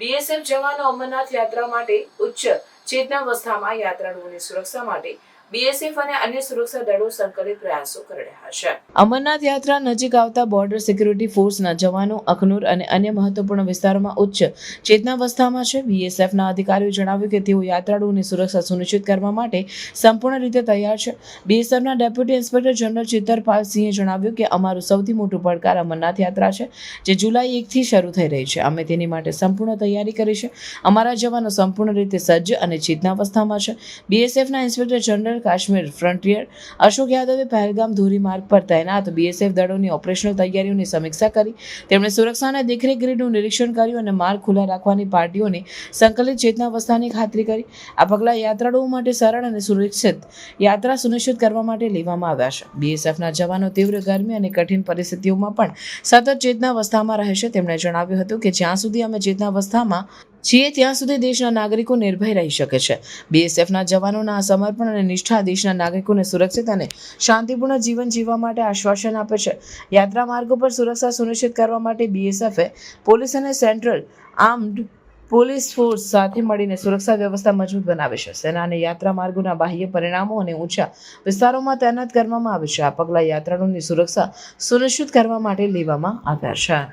BSF જવાનો અમરનાથ યાત્રા માટે ઉચ્ચ ચેતનાવસ્થામાં યાત્રાળુઓની સુરક્ષા માટે બીએસએફ અને અન્ય સુરક્ષા દળો સંકલિત પ્રયાસો કરી રહ્યા છે. અમરનાથ યાત્રા નજીક આવતા બોર્ડર સિક્યુરિટી ફોર્સના જવાનો અખનૂર અને અન્ય મહત્વપૂર્ણ વિસ્તારોમાં ઉચ્ચ ચેતનાવસ્થામાં છે. બીએસએફના અધિકારીઓ જણાવ્યું કે તેઓ યાત્રાળુઓની સુરક્ષા સુનિશ્ચિત કરવા માટે સંપૂર્ણ રીતે તૈયાર છે. બીએસએફના ડેપ્યુટી ઇન્સ્પેક્ટર જનરલ ચિત્તરપાલ સિંહે જણાવ્યું કે અમારું સૌથી મોટું પડકાર અમરનાથ યાત્રા છે, જે જુલાઈ એકથી શરૂ થઈ રહી છે. અમે તેની માટે સંપૂર્ણ તૈયારી કરી છે. અમારા જવાનો સંપૂર્ણ રીતે સજ્જ અને ચેતનાવસ્થામાં છે. બીએસએફના inspector general Kashmir frontier Ashok યાદવે પહેલગામ ધોરીમાર્ગ પર તૈનાત બીએસએફ દળોની ઓપરેશનલ તૈયારીઓની સમીક્ષા કરી. તેમણે સુરક્ષાના દેખરેખ ગ્રીડનું નિરીક્ષણ કર્યું અને માર્ગ ખુલ્લા રાખવાની પાર્ટીઓની સંકલિત ચેતનાવસ્થાની ખાતરી કરી. આ પગલાં યાત્રાળુઓ માટે સરળ અને સુરક્ષિત યાત્રા સુનિશ્ચિત કરવા માટે લેવામાં આવ્યા છે. બીએસએફના જવાનો તીવ્ર ગરમી અને કઠિન પરિસ્થિતિઓમાં પણ સતત ચેતનાવસ્થામાં રહેશે તેમણે જણાવ્યું હતું કે જ્યાં સુધી અમે ચેતનાવસ્થામાં છીએ ત્યાં સુધી દેશના નાગરિકો નિર્ભય રહી શકે છે. બીએસએફના જવાનોના સમર્પણ અને નિષ્ઠા દેશના નાગરિકોને સુરક્ષિત અને શાંતિપૂર્ણ જીવન જીવવા માટે આશ્વાસન આપે છે. યાત્રા માર્ગો પર સુરક્ષા સુનિશ્ચિત કરવા માટે બીએસએફે પોલીસ અને સેન્ટ્રલ આર્મ્ડ પોલીસ ફોર્સ સાથે મળીને સુરક્ષા વ્યવસ્થા મજબૂત બનાવી છે. સેનાને યાત્રા માર્ગોના બાહ્ય પરિણામો અને ઊંચા વિસ્તારોમાં તૈનાત કરવામાં આવે છે. આ પગલાં યાત્રાળુની સુરક્ષા સુનિશ્ચિત કરવા માટે લેવામાં આવ્યા છે.